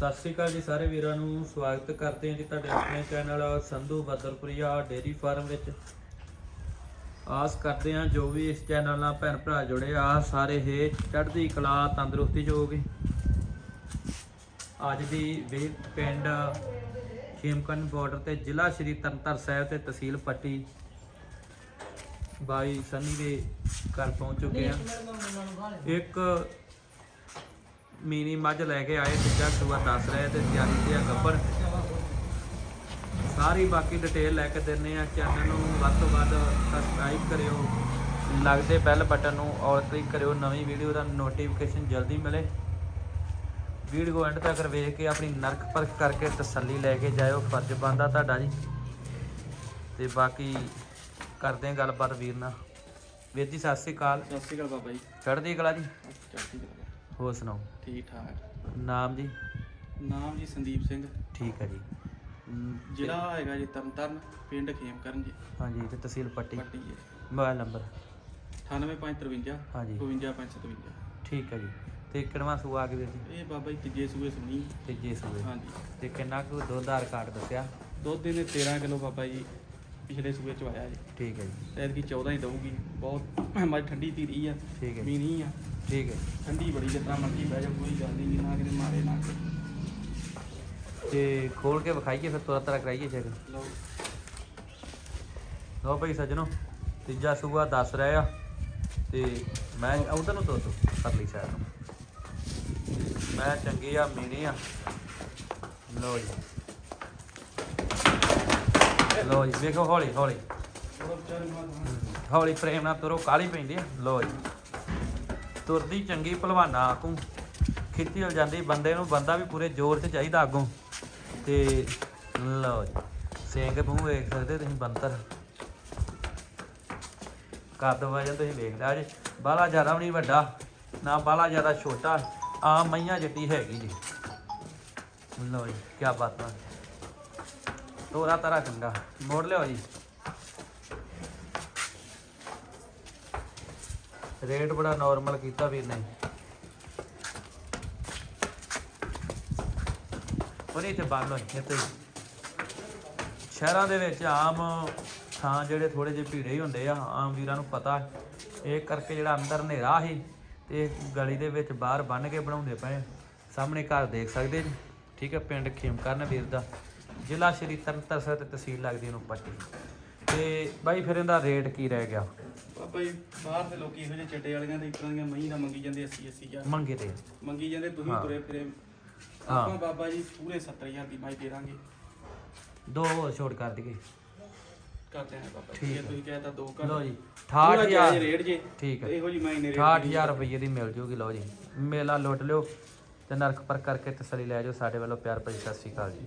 ਸਤਿ ਸ਼੍ਰੀ ਅਕਾਲ ਜੀ ਸਾਰੇ ਵੀਰਾਂ ਨੂੰ, ਸਵਾਗਤ ਕਰਦੇ ਹਾਂ ਜੀ ਤੁਹਾਡੇ ਆਪਣੇ channel Sandhu Badarpuria dairy farm ਵਿੱਚ। ਆਸ ਕਰਦੇ ਹਾਂ ਜੋ ਵੀ ਇਸ ਚੈਨਲ ਨਾਲ ਭੈਣ ਭਰਾ ਜੁੜੇ ਆ, ਸਾਰੇ ਹੀ ਚੜ੍ਹਦੀ ਕਲਾ, ਤੰਦਰੁਸਤੀ ਜੋਗੇ ਅੱਜ ਦੀ ਵੀ ਪਿੰਡ ਖੇਮਕਨ ਬਾਰਡਰ ਤੇ ਜ਼ਿਲ੍ਹਾ ਸ਼੍ਰੀ ਤਰਨਤਾਰਨ ਸਾਹਿਬ ਤੇ ਤਹਿਸੀਲ ਪੱਟੀ ਬਾਈ ਸਨੀ ਦੇ ਘਰ ਪਹੁੰਚ ਚੁੱਕੇ ਆ ਇੱਕ ਮੀਨੀ ਮੱਝ ਲੈ ਕੇ ਆਏ ਤੀਜਾ ਸੂਆ ਦੱਸ ਰਹੇ ਤੇ ਤਿਆਰੀ ਤੇ ਆ ਗੱਬਰ। ਸਾਰੀ ਬਾਕੀ ਡਿਟੇਲ ਲੈ ਕੇ ਦਿੰਨੇ ਆ। ਚੈਨਲ ਨੂੰ ਵੱਧ ਤੋਂ ਵੱਧ ਸਬਸਕ੍ਰਾਈਬ ਕਰਿਓ। ਲੱਗਦੇ ਬੈਲ ਬਟਨ ਨੂੰ ਔਰ ਕਲਿੱਕ ਕਰਿਓ। ਨਵੀਂ ਵੀਡੀਓ ਦਾ ਨੋਟੀਫਿਕੇਸ਼ਨ ਜਲਦੀ ਮਿਲੇ। ਵੀਡੀਓ ਐਂਡ ਤੱਕ ਵੇਖ ਕੇ ਆਪਣੀ ਨਰਕ ਪਰਖ ਕਰਕੇ ਤਸੱਲੀ ਲੈ ਕੇ ਜਾਇਓ। ਫਰਜ਼ ਬੰਦਾ ਤੁਹਾਡਾ ਜੀ। ਤੇ ਬਾਕੀ ਕਰਦੇ ਗੱਲਬਾਤ ਵੀਰ ਨਾਲ। ਵੀਰ ਜੀ ਸਤਿ ਸ੍ਰੀ ਅਕਾਲ। ਸਤਿ ਸ਼੍ਰੀ ਅਕਾਲ ਬਾਬਾ ਜੀ। ਚੜ੍ਹਦੀ ਕਲਾ ਜੀ। ਚੜ੍ਹਦੀ ਕਲਾ। ਹੋਰ ਸੁਣਾਓ? ਠੀਕ ਠਾਕ। ਨਾਮ ਜੀ? ਨਾਮ ਜੀ ਸੰਦੀਪ ਸਿੰਘ। ਠੀਕ ਹੈ ਜੀ। ਅਮ, ਜ਼ਿਲ੍ਹਾ ਹੈਗਾ ਜੀ ਤਰਨਤਾਰਨ ਪਿੰਡ ਖੇਮਕਰਨ ਜੀ। ਹਾਂਜੀ ਤੇ ਤਹਿਸੀਲ ਪੱਟੀ। ਪੱਟੀ ਜੀ। Mobile number? 98553 ਹਾਂਜੀ। 52557 ਠੀਕ ਹੈ ਜੀ। ਤੇ ਕਿਹੜਾ ਸੂਆ ਆ ਗਿਆ ਵੀਰ ਜੀ? ਇਹ ਬਾਬਾ ਜੀ ਤੀਜੇ ਸੂਏ ਸੁਣੀ। ਤੇ ਜੇ ਸੂਏ। ਹਾਂਜੀ। ਤੇ ਕਿੰਨਾ ਕੁ ਦੁੱਧ ਆਧਾਰ ਕਾਰਡ ਦੱਸਿਆ? ਦੁੱਧ ਇਹਨੇ 13 ਕਿਲੋ ਬਾਬਾ ਜੀ ਪਿਛਲੇ ਸੂਏ ਚ ਆਇਆ ਜੀ। ਠੀਕ ਹੈ ਜੀ। ਐਰ ਕੀ 14 ਹੀ ਦਊਗੀ। ਬਹੁਤ ਮੱਝ ਠੰਡੀ ਧੀਰੀ ਆ। ਠੀਕ ਹੈ ਜੀ, ਮੀਨੀ ਆ। ਠੀਕ ਹੈ। ਠੰਡੀ ਬੜੀ ਜਿੱਦਾਂ ਮਰਜ਼ੀ ਬਹਿ ਜਾ ਕੋਈ ਗੱਲ ਨਹੀਂ ਨਾ ਕਿਤੇ ਮਾਰੇ ਨਾ। ਤੇ ਖੋਲ ਕੇ ਵਿਖਾਈਏ ਫਿਰ ਤੁਰਤ ਤਰਾ ਕਰਾਈਏ ਚੈੱਕ ਲਓ। ਲਓ ਭਾਈ ਸੱਜਣੋ ਤੀਜਾ ਸੂਆ ਦੱਸ ਰਿਹਾ ਆ। ਤੇ ਮੈਂ ਉਧਰ ਨੂੰ ਤੋਰ ਦੋ ਪਰਲੀ ਸਾਈਡ ਨੂੰ ਮੈਂ ਚੰਗੀ ਆ ਮੀਨੀ ਆ। ਲਓ ਜੀ। ਲਓ ਜੀ ਵੇਖੋ ਹੌਲੀ ਹੌਲੀ। ਹੌਲੀ ਪ੍ਰੇਮ ਨਾਲ ਤੁਰੋ ਕਾਲੀ ਪੈਂਦੀ ਆ। ਲੋ ਜੀ। ਤੁਰਦੀ ਚੰਗੀ ਭਲਵਾਨਾ ਆਕੂ ਖਿੱਚੀ ਹੋ ਜਾਂਦੀ, ਬੰਦੇ ਨੂੰ ਬੰਦਾ ਵੀ ਪੂਰੇ ਜ਼ੋਰ 'ਚ ਚਾਹੀਦਾ ਅੱਗੋਂ ਤੇ ਲਓ ਜੀ, ਸਿੰਘ ਮੂੰਹ ਵੇਖ ਸਕਦੇ ਤੁਸੀਂ ਬੰਤਰ ਕੱਦ ਵਜਨ ਤੁਸੀਂ ਵੇਖ ਲਿਆ ਜੀ ਬਾਲਾ ਜ਼ਿਆਦਾ ਵੀ ਨਹੀਂ ਵੱਡਾ, ਨਾ ਬਾਲਾ ਜ਼ਿਆਦਾ ਛੋਟਾ ਆ ਮਈਆਂ ਜੱਟੀ ਹੈਗੀ ਜੀ। ਲਓ ਜੀ ਕੀ ਬਾਤ ਹੈ ਤੋਰਾ ਤਰਾ ਚੰਗਾ, ਮੋੜ ਲਿਓ ਜੀ। ਰੇਟ ਬੜਾ ਨਾਰਮਲ ਕੀਤਾ ਵੀਰ ਨੇ ਪਰ ਇੱਥੇ ਬੰਦ ਹੋਈ ਇੱਥੇ। ਸ਼ਹਿਰਾਂ ਦੇ ਵਿੱਚ ਆਮ ਥਾਂ ਜਿਹੜੇ ਥੋੜੇ ਜਿਹੇ ਭੀੜੇ ਹੀ ਹੁੰਦੇ ਆ, ਆਮ ਵੀਰਾਂ ਨੂੰ ਪਤਾ ਇਹ ਕਰਕੇ ਜਿਹੜਾ ਅੰਦਰ ਹਨੇਰਾ ਸੀ ਤੇ ਗਲੀ ਦੇ ਵਿੱਚ ਬਾਹਰ ਬੰਨ ਕੇ ਬਣਾਉਂਦੇ ਪਏ ਸਾਹਮਣੇ ਘਰ ਦੇਖ ਸਕਦੇ ਜੀ। ਠੀਕ ਹੈ, ਪਿੰਡ ਖੇਮਕਰਨ ਵੀਰ ਦਾ। ਜ਼ਿਲ੍ਹਾ ਸ਼੍ਰੀ ਤਰਨਤਾਰਨ ਸਾਹਿਬ ਤੇ ਤਹਿਸੀਲ ਲੱਗਦੀ ਉਹਨੂੰ ਪੱਟੀ ਤੇ ਬਾਈ, ਫਿਰ ਇਹਦਾ ਰੇਟ ਕੀ ਰਹਿ ਗਿਆ? ਬਾਬਾ ਜੀ ਬਾਹਰ ਦੇ ਲੋਕੀ ਇਹੋ ਜਿਹੇ ਚੱਡੇ ਵਾਲੀਆਂ ਦੇ ਇਤਰਾਂ ਦੀਆਂ ਮਹੀਂ ਦਾ ਮੰਗੀ ਜਾਂਦੇ 80 80 ਹਜ਼ਾਰ। ਮੰਗੇ ਤੇ ਮੰਗੀ ਜਾਂਦੇ ਤੁਸੀਂ। ਤੁਰੇ ਫਿਰੇ। ਹਾਂ। ਆਪਾਂ ਬਾਬਾ ਜੀ ਪੂਰੇ 70000 ਦੀ ਮਾਈ ਦੇ ਦਾਂਗੇ। ਦੋ ਹੋਰ ਛੋਟ ਕਰ ਦਈਏ। ਕਰ ਦੇਣਾ ਬਾਬਾ ਜੀ। ਜੇ ਤੁਸੀਂ ਕਹਿਤਾ ਦੋ ਕਰ ਲਓ ਜੀ ਪੂਰਾ 68000 ਜਾਇਜ਼ ਰੇਟ ਜੇ। ਠੀਕ ਹੈ ਇਹੋ ਜੀ ਮਾਈ ਨੇ ਰੇਟ 68000 ਰੁਪਏ ਦੀ ਮਿਲ ਜੂਗੀ ਲਓ ਜੀ। ਮੇਲਾ ਲੁੱਟ ਲਿਓ ਤੇ ਨਰਕ ਪਰ ਕਰਕੇ ਤਸੱਲੀ ਲੈ ਜਾਓ। ਸਾਡੇ ਵੱਲੋਂ ਪਿਆਰ ਭਰੀ ਸਤਿ ਸ਼੍ਰੀ ਅਕਾਲ ਜੀ।